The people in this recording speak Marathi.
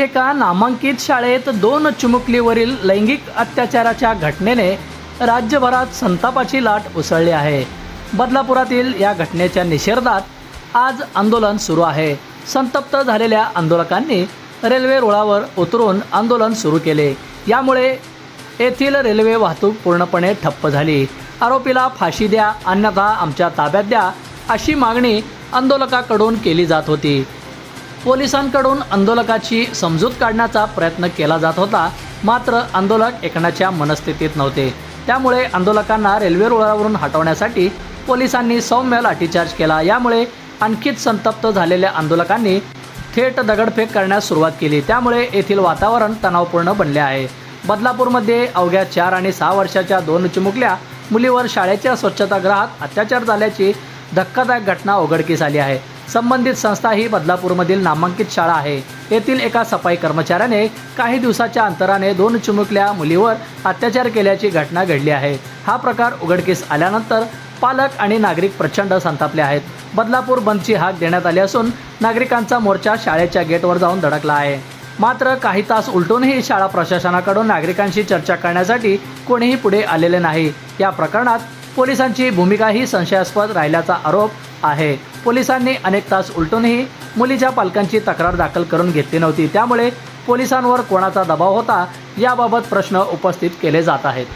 एका नामांकित शाळेत दोन चिमुकलीवरील लैंगिक अत्याचाराच्या घटनेने राज्यभरात संतापाची लाट उसळली आहे. बदलापुरातील या घटनेच्या निषेधात आज आंदोलन सुरू आहे. संतप्त झालेल्या आंदोलकांनी रेल्वे रुळावर उतरून आंदोलन सुरू केले. यामुळे येथील रेल्वे वाहतूक पूर्णपणे ठप्प झाली. आरोपीला फाशी द्या अन्यथा आमच्या ताब्यात द्या अशी मागणी आंदोलकाकडून केली जात होती. पोलिसांकडून आंदोलकाची समजूत काढण्याचा प्रयत्न केला जात होता. मात्र आंदोलक ऐकण्याच्या मनस्थितीत नव्हते. त्यामुळे आंदोलकांना रेल्वे रुळावरून हटवण्यासाठी पोलिसांनी सौम्य लाठीचार्ज केला. यामुळे आणखीच संतप्त झालेल्या आंदोलकांनी थेट दगडफेक करण्यास सुरुवात केली. त्यामुळे येथील वातावरण तणावपूर्ण बनले आहे. बदलापूरमध्ये अवघ्या चार आणि सहा वर्षाच्या दोन चिमुकल्या मुलीवर शाळेच्या स्वच्छतागृहात अत्याचार झाल्याची धक्कादायक घटना उघडकीस आली आहे. संबंधित संस्था ही बदलापूरमधील नामांकित शाळा आहे. येथील एका सफाई कर्मचाऱ्याने काही दिवसाच्या अंतराने दोन चिमुकल्या मुलीवर अत्याचार केल्याची घटना घडली आहे. हा प्रकार उघडकीस आल्यानंतर पालक आणि नागरिक प्रचंड संतापले आहेत. बदलापूर बंदची हाक देण्यात आली असून नागरिकांचा मोर्चा शाळेच्या गेटवर जाऊन धडकला आहे. मात्र काही तास उलटूनही शाळा प्रशासनाकडून नागरिकांशी चर्चा करण्यासाठी कोणीही पुढे आलेले नाही. या प्रकरणात पोलिसांची भूमिकाही संशयास्पद राहिल्याचा आरोप आहे. पोलिसांनी अनेक तास उलटूनही मुलीच्या पालकांची तक्रार दाखल करून घेतली नव्हती. त्यामुळे पोलिसांवर कोणाचा दबाव होता याबाबत प्रश्न उपस्थित केले जात आहेत.